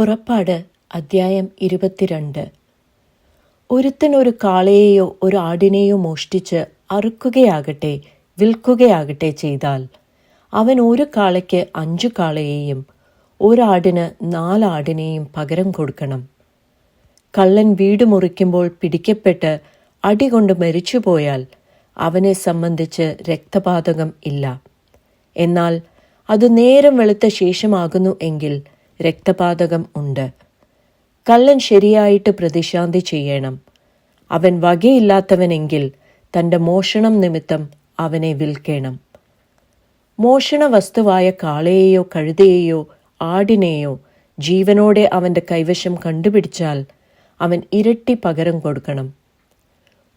പുറപ്പാട് അദ്ധ്യായം ഇരുപത്തിരണ്ട്. ഒരുത്തൻ ഒരു കാളയെയോ ഒരു ആടിനെയോ മോഷ്ടിച്ച് അറുക്കുകയാകട്ടെ വിൽക്കുകയാകട്ടെ ചെയ്താൽ അവൻ ഒരു കാളയ്ക്ക് അഞ്ചു കാളയെയും ഒരാടിന് നാലാടിനെയും പകരം കൊടുക്കണം. കള്ളൻ വീട് മുറിക്കുമ്പോൾ പിടിക്കപ്പെട്ട് അടികൊണ്ട് മരിച്ചുപോയാൽ അവനെ സംബന്ധിച്ച് രക്തപാതകം ഇല്ല. എന്നാൽ അത് നേരം വെളുത്ത ശേഷമാകുന്നു എങ്കിൽ രക്തപാതകം ഉണ്ട്. കള്ളൻ ശരിയായിട്ട് പ്രതിശാന്തി ചെയ്യണം. അവൻ വകയില്ലാത്തവനെങ്കിൽ തന്റെ മോഷണം നിമിത്തം അവനെ വിൽക്കണം. മോഷണ വസ്തുവായ കാളയെയോ കഴുതയെയോ ആടിനെയോ ജീവനോടെ അവന്റെ കൈവശം കണ്ടുപിടിച്ചാൽ അവൻ ഇരട്ടി പകരം കൊടുക്കണം.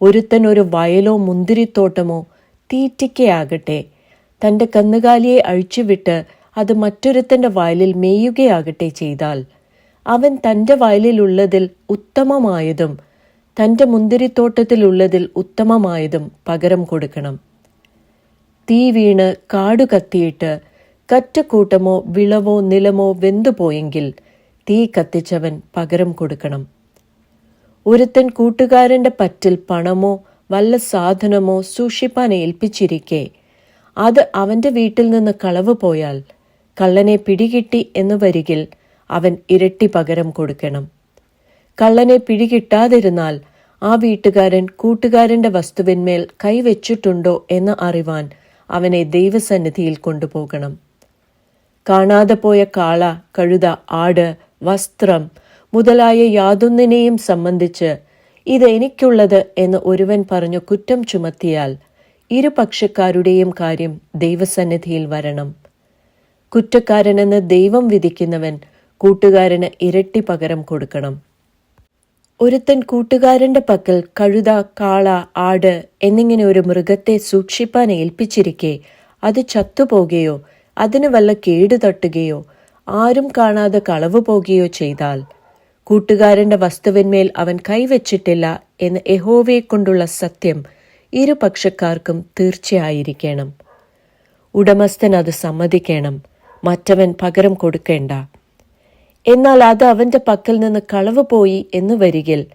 ഒരുത്തൻ ഒരു വയലോ മുന്തിരിത്തോട്ടമോ തീറ്റിക്കയാകട്ടെ തന്റെ കന്നുകാലിയെ അഴിച്ചുവിട്ട് അത് മറ്റൊരുത്തന്റെ വയലിൽ മേയുകയാകട്ടെ ചെയ്താൽ. അവൻ തന്റെ വയലിലുള്ളതിൽ ഉത്തമമായതും തന്റെ മുന്തിരിത്തോട്ടത്തിലുള്ളതിൽ ഉത്തമമായതും പകരം കൊടുക്കണം. തീ വീണ് കാടു കത്തിയിട്ട് കറ്റക്കൂട്ടമോ വിളവോ നിലമോ വെന്തുപോയെങ്കിൽ തീ കത്തിച്ചവൻ പകരം കൊടുക്കണം. ഒരുത്തൻ കൂട്ടുകാരന്റെ പറ്റിൽ പണമോ വല്ല സാധനമോ സൂക്ഷിപ്പാൻ ഏൽപ്പിച്ചിരിക്കെ അത് അവന്റെ വീട്ടിൽ നിന്ന് കളവ് പോയാൽ കള്ളനെ പിടികിട്ടി എന്ന് വരികിൽ അവൻ ഇരട്ടി പകരം കൊടുക്കണം. കള്ളനെ പിടികിട്ടാതിരുന്നാൽ ആ വീട്ടുകാരൻ കൂട്ടുകാരന്റെ വസ്തുവിന്മേൽ കൈവച്ചിട്ടുണ്ടോ എന്ന് അറിവാൻ അവനെ ദൈവസന്നിധിയിൽ കൊണ്ടുപോകണം. കാണാതെ പോയ കാള കഴുത ആട് വസ്ത്രം മുതലായ യാതൊന്നിനെയും സംബന്ധിച്ച് ഇതെനിക്കുള്ളത് എന്ന് ഒരുവൻ പറഞ്ഞു കുറ്റം ചുമത്തിയാൽ ഇരുപക്ഷക്കാരുടെയും കാര്യം ദൈവസന്നിധിയിൽ വരണം. കുറ്റക്കാരനെന്ന് ദൈവം വിധിക്കുന്നവൻ കൂട്ടുകാരന് ഇരട്ടി പകരം കൊടുക്കണം. ഒരുത്തൻ കൂട്ടുകാരന്റെ പക്കൽ കഴുത കാള ആട് എന്നിങ്ങനെ ഒരു മൃഗത്തെ സൂക്ഷിപ്പാൻ ഏൽപ്പിച്ചിരിക്കെ അത് ചത്തുപോകുകയോ അതിന് വല്ല കേടു തട്ടുകയോ ആരും കാണാതെ കളവ് പോകുകയോ ചെയ്താൽ കൂട്ടുകാരന്റെ വസ്തുവിന്മേൽ അവൻ കൈവച്ചിട്ടില്ല എന്ന് യഹോവയെ കൊണ്ടുള്ള സത്യം ഇരുപക്ഷക്കാർക്കും തീർച്ചയായിരിക്കണം. ഉടമസ്ഥൻ അത് സമ്മതിക്കണം. മറ്റവൻ പകരം കൊടുക്കേണ്ട. എന്നാൽ അത് അവന്റെ പക്കൽ നിന്ന് കളവ് പോയി എന്ന് വരികിൽ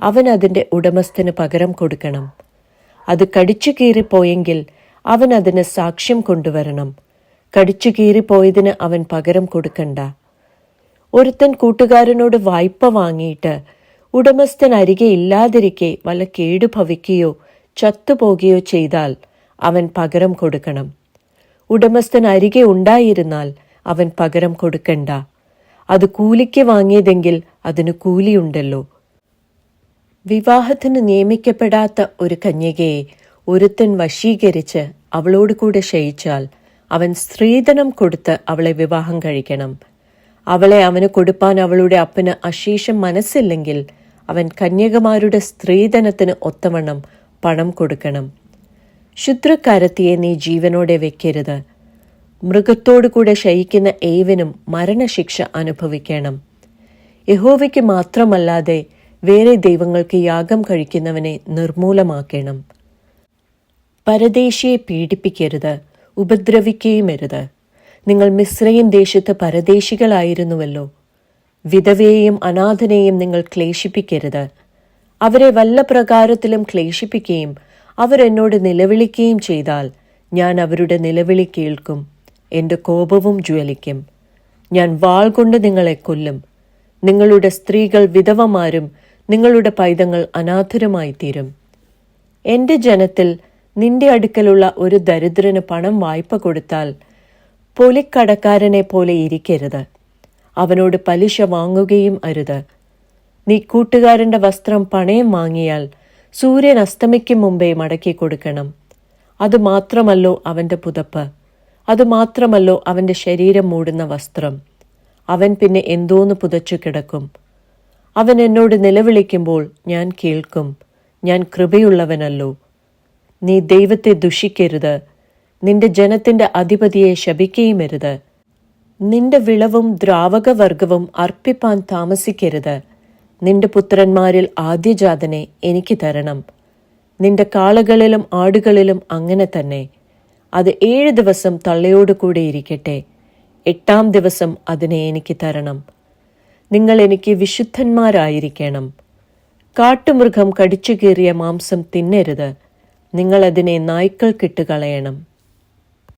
അവൻ അതിന്റെ ഉടമസ്ഥന് പകരം കൊടുക്കണം. അത് കടിച്ചു കീറിപ്പോയെങ്കിൽ അവൻ അതിന് സാക്ഷ്യം കൊണ്ടുവരണം. കടിച്ചു കീറിപ്പോയതിന് അവൻ പകരം കൊടുക്കണ്ട. ഒരുത്തൻ കൂട്ടുകാരനോട് വായ്പ വാങ്ങിയിട്ട് ഉടമസ്ഥൻ അരികെ ഇല്ലാതിരിക്കെ വല്ല കേടുഭവിക്കുകയോ ചത്തുപോകുകയോ ചെയ്താൽ അവൻ പകരം കൊടുക്കണം. ഉടമസ്ഥൻ അരികെ ഉണ്ടായിരുന്നാൽ അവൻ പകരം കൊടുക്കണ്ട. അത് കൂലിക്ക് വാങ്ങിയതെങ്കിൽ അതിന് കൂലിയുണ്ടല്ലോ. വിവാഹത്തിന് നിയമിക്കപ്പെടാത്ത ഒരു കന്യകയെ ഒരുത്തൻ വശീകരിച്ച് അവളോട് കൂടെ ശയിച്ചാൽ അവൻ സ്ത്രീധനം കൊടുത്ത് അവളെ വിവാഹം കഴിക്കണം. അവളെ അവന് കൊടുപ്പാൻ അവളുടെ അപ്പന് അശേഷം മനസ്സില്ലെങ്കിൽ അവൻ കന്യകമാരുടെ സ്ത്രീധനത്തിന് ഒത്തവണ്ണം പണം കൊടുക്കണം. ശുദ്രക്കാരത്തിയെ നീ ജീവനോടെ വെക്കരുത്. മൃഗത്തോടു കൂടെ ശയിക്കുന്ന ഏവനും മരണശിക്ഷ അനുഭവിക്കണം. യഹോവയ്ക്ക് മാത്രമല്ലാതെ വേറെ ദൈവങ്ങൾക്ക് യാഗം കഴിക്കുന്നവനെ നിർമൂലമാക്കണം. പരദേശിയെ പീഡിപ്പിക്കരുത് ഉപദ്രവിക്കുകയുമരുത്. നിങ്ങൾ മിശ്രയും ദേശത്ത് പരദേശികളായിരുന്നുവല്ലോ. വിധവയെയും അനാഥനെയും നിങ്ങൾ ക്ലേശിപ്പിക്കരുത്. അവരെ വല്ല പ്രകാരത്തിലും ക്ലേശിപ്പിക്കുകയും അവരെന്നോട് നിലവിളിക്കുകയും ചെയ്താൽ ഞാൻ അവരുടെ നിലവിളി കേൾക്കും എന്റെ കോപവും ജ്വലിക്കും. ഞാൻ വാൾ കൊണ്ട് നിങ്ങളെ കൊല്ലും. നിങ്ങളുടെ സ്ത്രീകൾ വിധവമാരും നിങ്ങളുടെ പൈതങ്ങൾ അനാഥരുമായി തീരും. എന്റെ ജനത്തിൽ നിന്റെ അടുക്കലുള്ള ഒരു ദരിദ്രന് പണം വായ്പ കൊടുത്താൽ പൊലിക്കടക്കാരനെ പോലെ ഇരിക്കരുത്. അവനോട് പലിശ വാങ്ങുകയും അരുത്. നീ കൂട്ടുകാരന്റെ വസ്ത്രം പണയം വാങ്ങിയാൽ സൂര്യൻ അസ്തമിക്കും മുമ്പേ മടക്കി കൊടുക്കണം. അത് മാത്രമല്ലോ അവന്റെ പുതപ്പ്. അത് മാത്രമല്ലോ അവന്റെ ശരീരം മൂടുന്ന വസ്ത്രം. അവൻ പിന്നെ എന്തോന്ന് പുതച്ചു കിടക്കും? അവൻ എന്നോട് നിലവിളിക്കുമ്പോൾ ഞാൻ കേൾക്കും. ഞാൻ കൃപയുള്ളവനല്ലോ. നീ ദൈവത്തെ ദുഷിക്കരുത്. നിന്റെ ജനത്തിന്റെ അധിപതിയെ ശപിക്കുകയുമരുത് നിന്റെ വിളവും ദ്രാവകവർഗവും അർപ്പിപ്പാൻ താമസിക്കരുത്. നിന്റെ പുത്രന്മാരിൽ ആദ്യജാതനെ എനിക്ക് തരണം. നിന്റെ കാളകളിലും ആടുകളിലും അങ്ങനെ തന്നെ. അത് ഏഴ് ദിവസം തള്ളയോട് കൂടെ ഇരിക്കട്ടെ. എട്ടാം ദിവസം അതിനെ എനിക്ക് തരണം. നിങ്ങൾ എനിക്ക് വിശുദ്ധന്മാരായിരിക്കണം. കാട്ടുമൃഗം കടിച്ചു കീറിയ മാംസം തിന്നരുത്. നിങ്ങളതിനെ നായ്ക്കൾക്കിട്ട് കളയണം